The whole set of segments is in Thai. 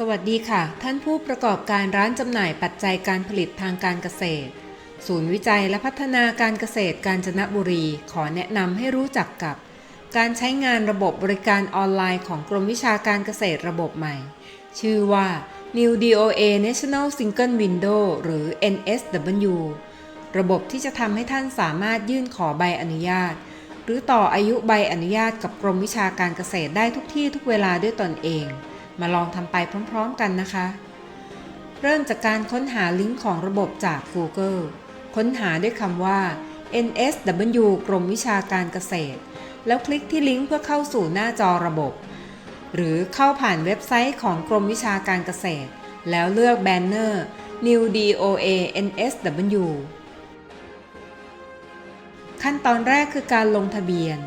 สวัสดีค่ะ ท่านผู้ประกอบการร้านจำหน่ายปัจจัยการผลิตทางการเกษตร ศูนย์วิจัยและพัฒนาการเกษตรกาญจนบุรี ขอแนะนำให้รู้จักกับ การใช้งานระบบบริการออนไลน์ของกรมวิชาการเกษตรระบบใหม่ ชื่อว่า New DOA National Single Window หรือ NSW ระบบที่จะทำให้ท่านสามารถยื่นขอใบอนุญาต หรือต่ออายุใบอนุญาตกับกรมวิชาการเกษตรได้ทุกที่ทุกเวลาด้วยตนเอง มาลองทำไปพร้อมๆกันนะคะ เริ่มจากการค้นหาลิงก์ของระบบจาก Google ค้นหาด้วยคำว่า NSW กรมวิชาการเกษตร แล้วคลิกที่ลิงก์เพื่อเข้าสู่หน้าจอระบบ หรือเข้าผ่านเว็บไซต์ของกรมวิชาการเกษตร แล้วเลือกแบนเนอร์ New DOA NSW ขั้นตอนแรกคือการลงทะเบียน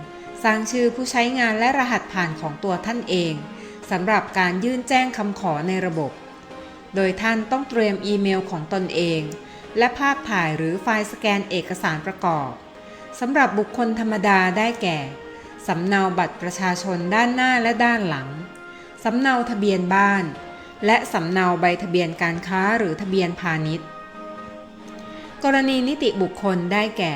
สร้างชื่อผู้ใช้งานและรหัสผ่านของตัวท่านเอง สำหรับการยื่นแจ้งคำขอในระบบ โดยท่านต้องเตรียมอีเมลของตนเอง และภาพถ่ายหรือไฟล์สแกนเอกสารประกอบสำหรับบุคคลธรรมดาได้แก่สำเนาบัตรประชาชนด้านหน้าและด้านหลัง สำเนาทะเบียนบ้าน และสำเนาใบทะเบียนการค้าหรือทะเบียนพาณิชย์ กรณีนิติบุคคลได้แก่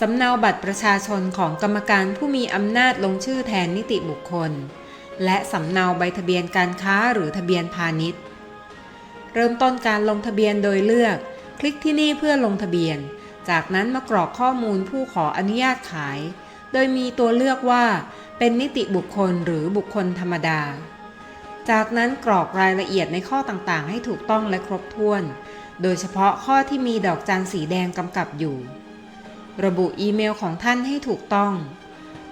สำเนาบัตรประชาชนของกรรมการผู้มีอำนาจลงชื่อแทนนิติบุคคล และสำเนาใบทะเบียนการค้าหรือทะเบียนพาณิชย์ เริ่มต้นการลงทะเบียนโดยเลือก คลิกที่นี่เพื่อลงทะเบียน จากนั้นมากรอกข้อมูลผู้ขออนุญาตขาย โดยมีตัวเลือกว่า เป็นนิติบุคคลหรือบุคคลธรรมดา จากนั้นกรอกรายละเอียดในข้อต่างๆ ให้ถูกต้องและครบถ้วน โดยเฉพาะข้อที่มีดอกจันสีแดงกำกับอยู่ ระบุอีเมลของท่านให้ถูกต้อง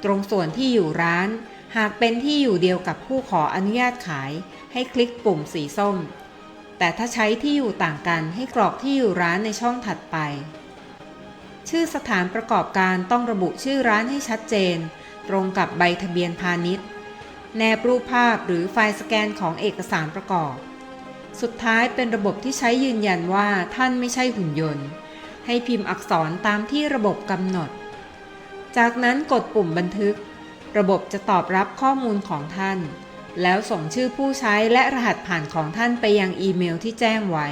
ตรงส่วนที่อยู่ร้าน หากเป็นที่อยู่เดียวกับผู้ขออนุญาตขายให้คลิกปุ่มสีส้ม แต่ถ้าใช้ที่อยู่ต่างกันให้กรอกที่อยู่ร้านในช่องถัดไป ชื่อสถานประกอบการต้องระบุชื่อร้านให้ชัดเจน ตรงกับใบทะเบียนพาณิชย์ แนบรูปภาพหรือไฟล์สแกนของเอกสารประกอบ สุดท้ายเป็นระบบที่ใช้ยืนยันว่าท่านไม่ใช่หุ่นยนต์ ให้พิมพ์อักษรตามที่ระบบกำหนด จากนั้นกดปุ่มบันทึก ระบบจะตอบรับข้อมูลของท่าน แล้วส่งชื่อผู้ใช้และรหัสผ่านของท่านไปยังอีเมลที่แจ้งไว้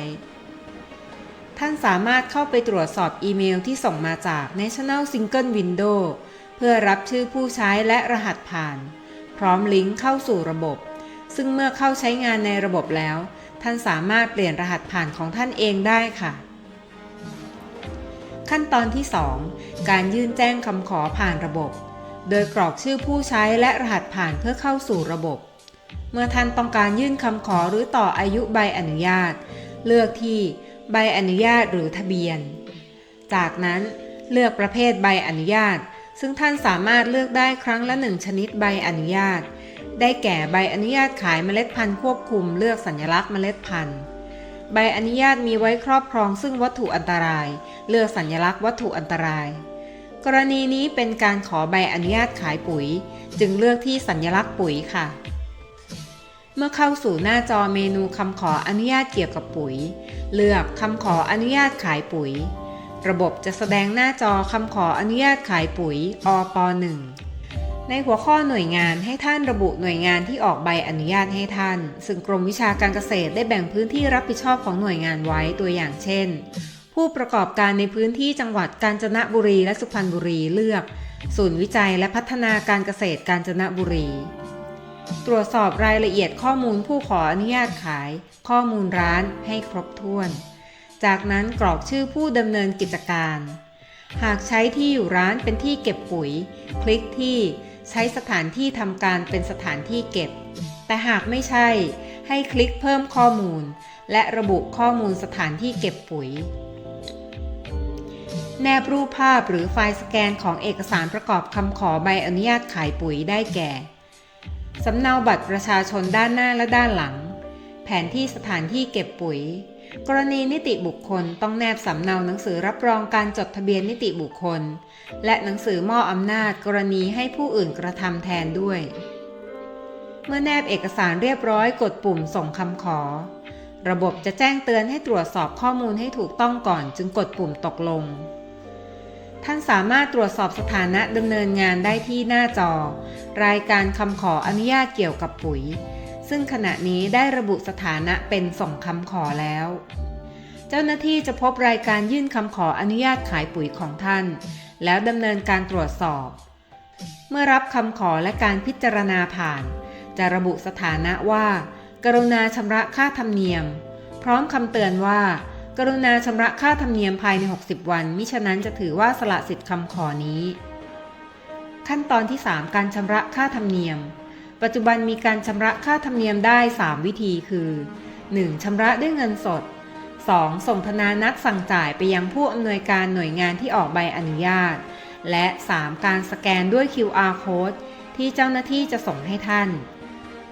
ท่านสามารถเข้าไปตรวจสอบอีเมลที่ส่งมาจาก National Single Window เพื่อรับชื่อผู้ใช้และรหัสผ่าน พร้อมลิงก์เข้าสู่ระบบ ซึ่งเมื่อเข้าใช้งานในระบบแล้ว ท่านสามารถเปลี่ยนรหัสผ่านของท่านเองได้ค่ะขั้นตอนที่ 2 การยื่นแจ้งคำขอผ่านระบบ โดยกรอกชื่อผู้ใช้และรหัสผ่านเพื่อเข้าสู่ระบบ เมื่อท่านต้องการยื่นคำขอหรือต่ออายุใบอนุญาต เลือกที่ใบอนุญาตหรือทะเบียน จากนั้นเลือกประเภทใบอนุญาต ซึ่งท่านสามารถเลือกได้ครั้งละหนึ่งชนิดใบอนุญาต ได้แก่ใบอนุญาตขายเมล็ดพันธุ์ควบคุมเลือกสัญลักษณ์เมล็ดพันธุ์ ใบอนุญาตมีไว้ครอบครองซึ่งวัตถุอันตราย เลือกสัญลักษณ์วัตถุอันตราย กรณีนี้เป็นการขอใบอนุญาตขายปุ๋ย จึงเลือกที่สัญลักษณ์ปุ๋ยค่ะ เมื่อเข้าสู่หน้าจอเมนูคำขออนุญาตเกี่ยวกับปุ๋ย เลือกคำขออนุญาตขายปุ๋ย ระบบจะแสดงหน้าจอคำขออนุญาตขายปุ๋ยอป .1 ในหัวข้อหน่วยงานให้ท่านระบุหน่วยงานที่ออกใบอนุญาตให้ท่าน ซึ่งกรมวิชาการเกษตรได้แบ่งพื้นที่รับผิดชอบของหน่วยงานไว้ตัวอย่างเช่น ผู้ประกอบการในพื้นที่จังหวัดกาญจนบุรีและสุพรรณบุรีเลือก ศูนย์วิจัยและพัฒนาการเกษตรกาญจนบุรี ตรวจสอบรายละเอียดข้อมูลผู้ขออนุญาตขาย ข้อมูลร้านให้ครบถ้วน จากนั้นกรอกชื่อผู้ดำเนินกิจการ หากใช้ที่อยู่ร้านเป็นที่เก็บปุ๋ย คลิกที่ใช้สถานที่ทำการเป็นสถานที่เก็บ แต่หากไม่ใช่ ให้คลิกเพิ่มข้อมูล และระบุข้อมูลสถานที่เก็บปุ๋ย แนบรูปภาพหรือไฟล์สแกนของเอกสารประกอบคำขอใบอนุญาตขายปุ๋ยได้แก่ สำเนาบัตรประชาชนด้านหน้าและด้านหลัง แผนที่สถานที่เก็บปุ๋ย กรณีนิติบุคคลต้องแนบสำเนาหนังสือรับรองการจดทะเบียนนิติบุคคล และหนังสือมอบอำนาจกรณีให้ผู้อื่นกระทำแทนด้วย เมื่อแนบเอกสารเรียบร้อยกดปุ่มส่งคำขอระบบจะแจ้งเตือนให้ตรวจสอบข้อมูลให้ถูกต้องก่อนจึงกดปุ่มตกลง ท่านสามารถตรวจสอบสถานะดำเนินงานได้ที่หน้าจอ รายการคำขออนุญาตเกี่ยวกับปุ๋ย ซึ่งขณะนี้ได้ระบุสถานะเป็นส่งคำขอแล้ว เจ้าหน้าที่จะพบรายการยื่นคำขออนุญาตขายปุ๋ยของท่าน แล้วดำเนินการตรวจสอบ เมื่อรับคำขอและการพิจารณาผ่าน จะระบุสถานะว่า กรุณาชำระค่าธรรมเนียม พร้อมคำเตือนว่า กรุณาชำระค่าธรรมเนียมภายใน 60 วัน มิฉะนั้นจะถือว่าสละสิทธิ์คำขอนี้ ขั้นตอนที่ 3 การชำระค่าธรรมเนียม ปัจจุบันมีการชำระค่าธรรมเนียมได้ 3 วิธีคือ 1. ชำระด้วยเงินสด 2. ส่งธนานัดสั่งจ่ายไปยังผู้อำนวยการหน่วยงานที่ออกใบอนุญาต และ 3. การสแกนด้วย QR code ที่เจ้าหน้าที่จะส่งให้ท่าน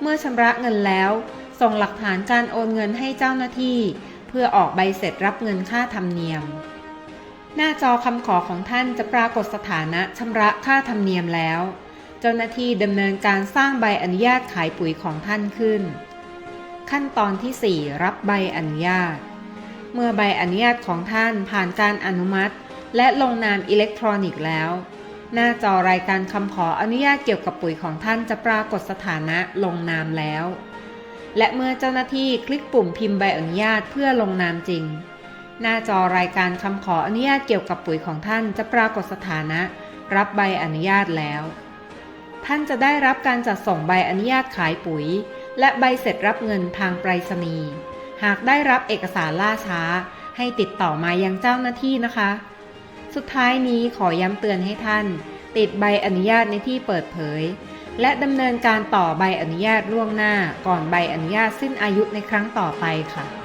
เมื่อชำระเงินแล้ว ส่งหลักฐานการโอนเงินให้เจ้าหน้าที่ เพื่อออกใบเสร็จรับเงินค่าธรรมเนียม หน้าจอคำขอของท่านจะปรากฏสถานะชำระค่าธรรมเนียมแล้ว เจ้าหน้าที่ดำเนินการสร้างใบอนุญาตขายปุ๋ยของท่านขึ้น ขั้นตอนที่ 4 รับใบอนุญาต เมื่อใบอนุญาตของท่านผ่านการอนุมัติ และลงนามอิเล็กทรอนิกส์แล้วหน้าจอรายการคำขออนุญาตเกี่ยวกับปุ๋ยของท่านจะปรากฏสถานะลงนามแล้ว และเมื่อเจ้าหน้าที่คลิกปุ่มพิมพ์ใบอนุญาตเพื่อลงนามจริง หน้าจอรายการคำขออนุญาตเกี่ยวกับปุ๋ยของท่านจะปรากฏสถานะ รับใบอนุญาตแล้ว ท่านจะได้รับการจัดส่งใบอนุญาตขายปุ๋ย และใบเสร็จรับเงินทางไปรษณีย์หากได้รับเอกสารล่าช้า ให้ติดต่อมายังเจ้าหน้าที่นะคะ สุดท้ายนี้ขอย้ำเตือนให้ท่าน ติดใบอนุญาตในที่เปิดเผย และดำเนินการต่อใบอนุญาตล่วงหน้าก่อนใบอนุญาตสิ้นอายุในครั้งต่อไปค่ะ